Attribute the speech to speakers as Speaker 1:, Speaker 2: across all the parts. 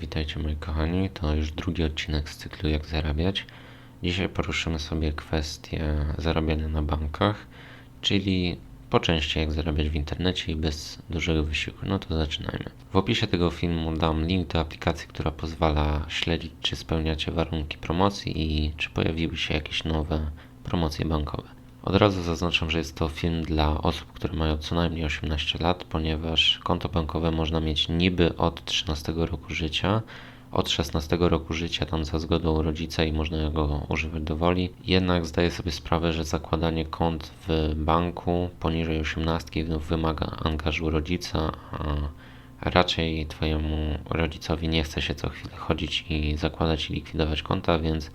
Speaker 1: witajcie moi kochani. To już drugi odcinek z cyklu Jak zarabiać. Dzisiaj poruszymy sobie kwestię zarabiania na bankach, czyli po części jak zarabiać w internecie i bez dużego wysiłku. No to zaczynajmy. W opisie tego filmu dam link do aplikacji, która pozwala śledzić, czy spełniacie warunki promocji i czy pojawiły się jakieś nowe promocje bankowe. Od razu zaznaczam, że jest to film dla osób, które mają co najmniej 18 lat, ponieważ konto bankowe można mieć niby od 13 roku życia, od 16 roku życia tam za zgodą rodzica i można go używać do woli. Jednak zdaję sobie sprawę, że zakładanie kont w banku poniżej 18 wymaga angażu rodzica, a raczej twojemu rodzicowi nie chce się co chwilę chodzić i zakładać i likwidować konta, więc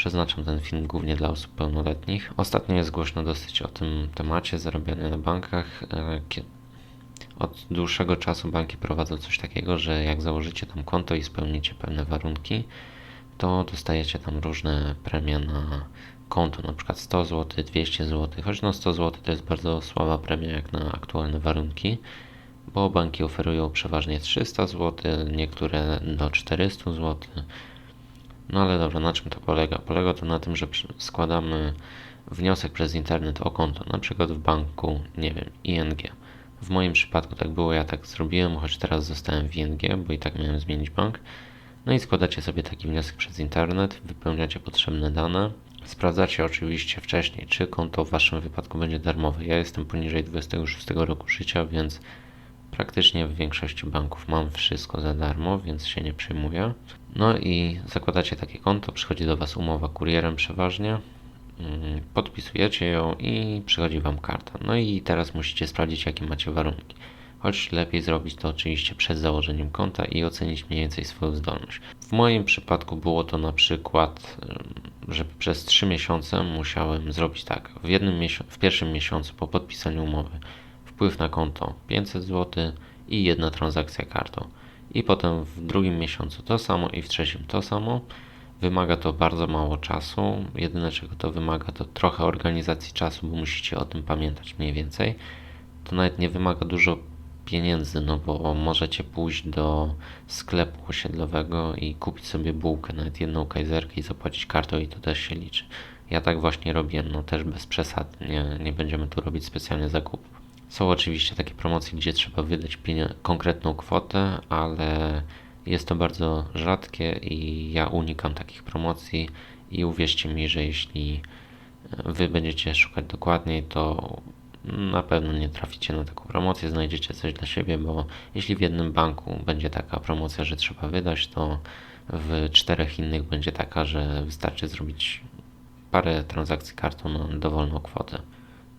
Speaker 1: Przeznaczam ten film głównie dla osób pełnoletnich. Ostatnio jest głośno dosyć o tym temacie zarabiania na bankach. E, od dłuższego czasu banki prowadzą coś takiego, że jak założycie tam konto i spełnicie pewne warunki, to dostajecie tam różne premie na konto, na przykład 100 zł, 200 zł, choć no 100 zł to jest bardzo słaba premia jak na aktualne warunki, bo banki oferują przeważnie 300 zł, niektóre do 400 zł, no ale dobra, na czym to polega? Polega to na tym, że składamy wniosek przez internet o konto, na przykład w banku, nie wiem, ING. W moim przypadku tak było, ja tak zrobiłem, choć teraz zostałem w ING, bo i tak miałem zmienić bank. No i składacie sobie taki wniosek przez internet, wypełniacie potrzebne dane. Sprawdzacie oczywiście wcześniej, czy konto w Waszym wypadku będzie darmowe. Ja jestem poniżej 26 roku życia, więc Praktycznie w większości banków mam wszystko za darmo, więc się nie przejmuję. No i zakładacie takie konto, przychodzi do Was umowa kurierem przeważnie, mm, podpisujecie ją i przychodzi Wam karta. No i teraz musicie sprawdzić, jakie macie warunki. Choć lepiej zrobić to oczywiście przed założeniem konta i ocenić mniej więcej swoją zdolność. W moim przypadku było to na przykład, że przez 3 miesiące musiałem zrobić tak. W, jednym w pierwszym miesiącu po podpisaniu umowy wpływ na konto 500 zł i jedna transakcja kartą. I potem w drugim miesiącu to samo i w trzecim to samo. Wymaga to bardzo mało czasu. Jedyne czego to wymaga to trochę organizacji czasu, bo musicie o tym pamiętać mniej więcej. To nawet nie wymaga dużo pieniędzy, no bo możecie pójść do sklepu osiedlowego i kupić sobie bułkę, nawet jedną kajzerkę i zapłacić kartą i to też się liczy. Ja tak właśnie robiłem, no też bez przesad, nie, nie będziemy tu robić specjalnie zakupów. Są oczywiście takie promocje, gdzie trzeba wydać konkretną kwotę, ale jest to bardzo rzadkie i ja unikam takich promocji i uwierzcie mi, że jeśli e, wy będziecie szukać dokładniej, to na pewno nie traficie na taką promocję, znajdziecie coś dla siebie, bo jeśli w jednym banku będzie taka promocja, że trzeba wydać, to w czterech innych będzie taka, że wystarczy zrobić parę transakcji kartą na dowolną kwotę.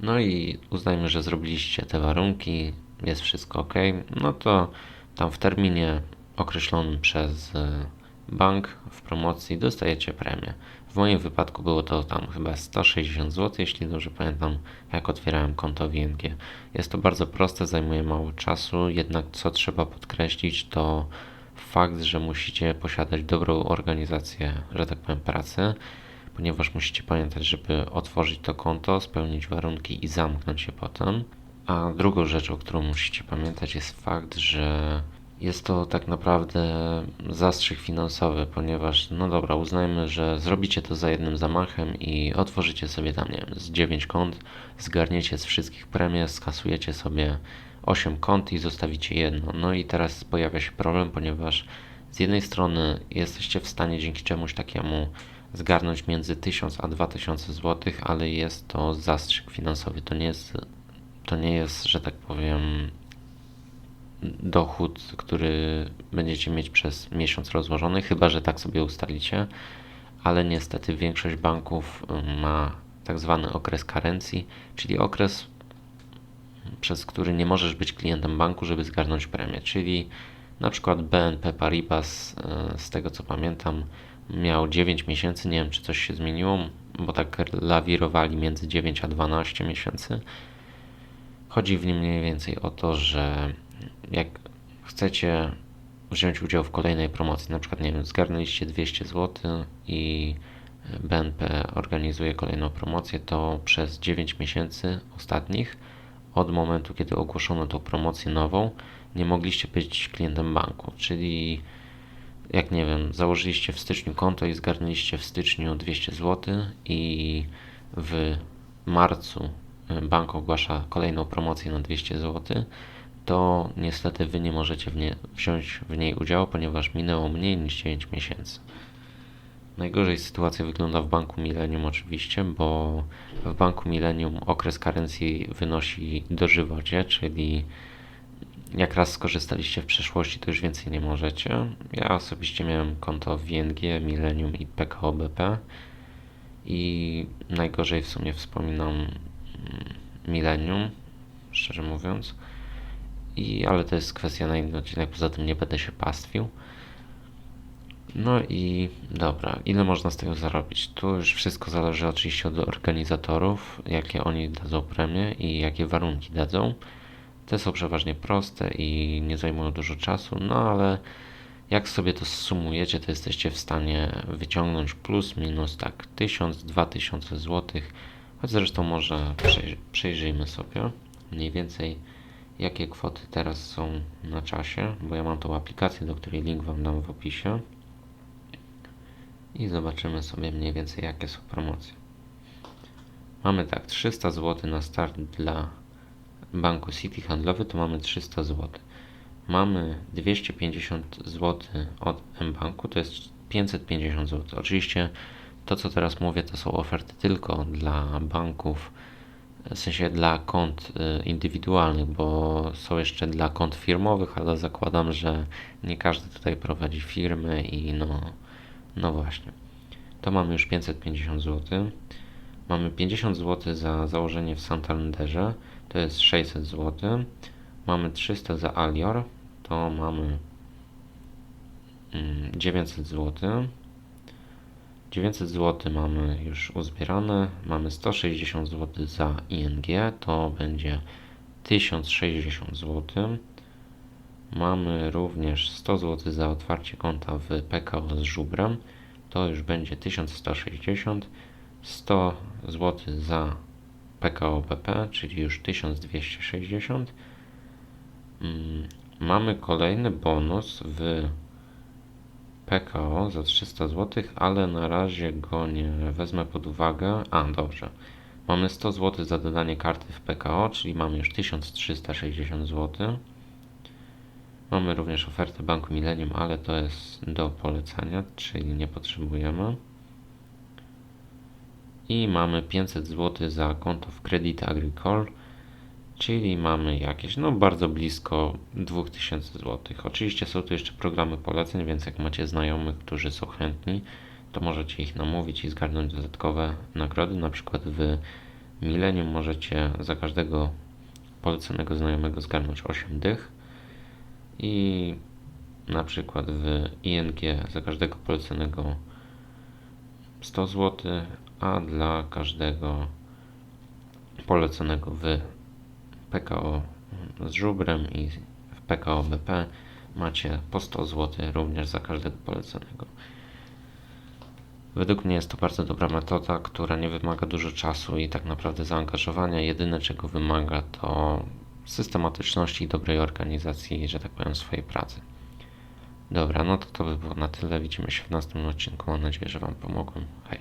Speaker 1: No i uznajmy, że zrobiliście te warunki, jest wszystko ok, no to tam w terminie określonym przez e, bank w promocji dostajecie premię. W moim wypadku było to tam chyba 160 zł, jeśli dobrze pamiętam, jak otwierałem konto w ING. Jest to bardzo proste, zajmuje mało czasu, jednak co trzeba podkreślić to fakt, że musicie posiadać dobrą organizację, że tak powiem, pracy ponieważ musicie pamiętać, żeby otworzyć to konto, spełnić warunki i zamknąć je potem. A drugą rzeczą, którą musicie pamiętać jest fakt, że jest to tak naprawdę zastrzyk finansowy, ponieważ, no dobra, uznajmy, że zrobicie to za jednym zamachem i otworzycie sobie tam, nie wiem, z 9 kont, zgarniecie z wszystkich premii, skasujecie sobie 8 kont i zostawicie jedno. No i teraz pojawia się problem, ponieważ z jednej strony jesteście w stanie dzięki czemuś takiemu zgarnąć między 1000 a 2000 zł, ale jest to zastrzyk finansowy. To nie jest, to nie jest, że tak powiem, dochód, który będziecie mieć przez miesiąc rozłożony, chyba że tak sobie ustalicie, ale niestety większość banków ma tak zwany okres karencji, czyli okres, przez który nie możesz być klientem banku, żeby zgarnąć premię, czyli na przykład BNP Paribas, e, z tego co pamiętam, miał 9 miesięcy, nie wiem czy coś się zmieniło, bo tak lawirowali między 9 a 12 miesięcy. Chodzi w nim mniej więcej o to, że jak chcecie wziąć udział w kolejnej promocji, na przykład nie wiem, zgarnęliście 200 zł i BNP organizuje kolejną promocję, to przez 9 miesięcy ostatnich, od momentu kiedy ogłoszono tą promocję nową, nie mogliście być klientem banku, czyli jak nie wiem, założyliście w styczniu konto i zgarnęliście w styczniu 200 zł i w marcu y, bank ogłasza kolejną promocję na 200 zł, to niestety wy nie możecie w nie, wziąć w niej udziału, ponieważ minęło mniej niż 9 miesięcy. Najgorzej sytuacja wygląda w Banku Millennium oczywiście, bo w Banku Millennium okres karencji wynosi dożywocie, czyli jak raz skorzystaliście w przeszłości, to już więcej nie możecie. Ja osobiście miałem konto w ING, Millennium i PKO BP i najgorzej w sumie wspominam mm, Millennium, szczerze mówiąc. I, ale to jest kwestia na inny odcinek, poza tym nie będę się pastwił. No i dobra, ile można z tego zarobić? Tu już wszystko zależy oczywiście od organizatorów, jakie oni dadzą premie i jakie warunki dadzą. Te są przeważnie proste i nie zajmują dużo czasu, no ale jak sobie to sumujecie, to jesteście w stanie wyciągnąć plus minus tak 1000-2000 zł, choć zresztą może przej- przejrzyjmy sobie mniej więcej jakie kwoty teraz są na czasie, bo ja mam tą aplikację, do której link Wam dam w opisie i zobaczymy sobie mniej więcej jakie są promocje. Mamy tak 300 zł na start dla banku City Handlowy to mamy 300 zł. Mamy 250 zł od mBanku, to jest 550 zł. Oczywiście to, co teraz mówię, to są oferty tylko dla banków, w sensie dla kont y, indywidualnych, bo są jeszcze dla kont firmowych, ale zakładam, że nie każdy tutaj prowadzi firmy i no, no właśnie. To mamy już 550 zł. Mamy 50 zł za założenie w Santanderze, to jest 600 zł. Mamy 300 za Alior, to mamy mm, 900 zł. 900 zł mamy już uzbierane. Mamy 160 zł za ING, to będzie 1060 zł. Mamy również 100 zł za otwarcie konta w PKO z żubrem, to już będzie 1160. 100 zł za PKO BP, czyli już 1260. Mm, Mamy kolejny bonus w PKO za 300 zł, ale na razie go nie wezmę pod uwagę. A, dobrze. Mamy 100 zł za dodanie karty w PKO, czyli mamy już 1360 zł. Mamy również ofertę Banku Millennium, ale to jest do polecenia, czyli nie potrzebujemy. I mamy 500 zł za konto w Credit Agricole, czyli mamy jakieś, no bardzo blisko 2000 zł. Oczywiście są tu jeszcze programy poleceń, więc jak macie znajomych, którzy są chętni, to możecie ich namówić i zgarnąć dodatkowe nagrody. Na przykład w Millennium możecie za każdego poleconego znajomego zgarnąć 8 dych i na przykład w ING za każdego poleconego 100 zł, a dla każdego poleconego w PKO z żubrem i w PKO BP macie po 100 zł również za każdego poleconego. Według mnie jest to bardzo dobra metoda, która nie wymaga dużo czasu i tak naprawdę zaangażowania. Jedyne czego wymaga to systematyczności i dobrej organizacji, że tak powiem, swojej pracy. Dobra, no to to by było na tyle. Widzimy się w następnym odcinku. Mam nadzieję, że Wam pomogłem. Hej.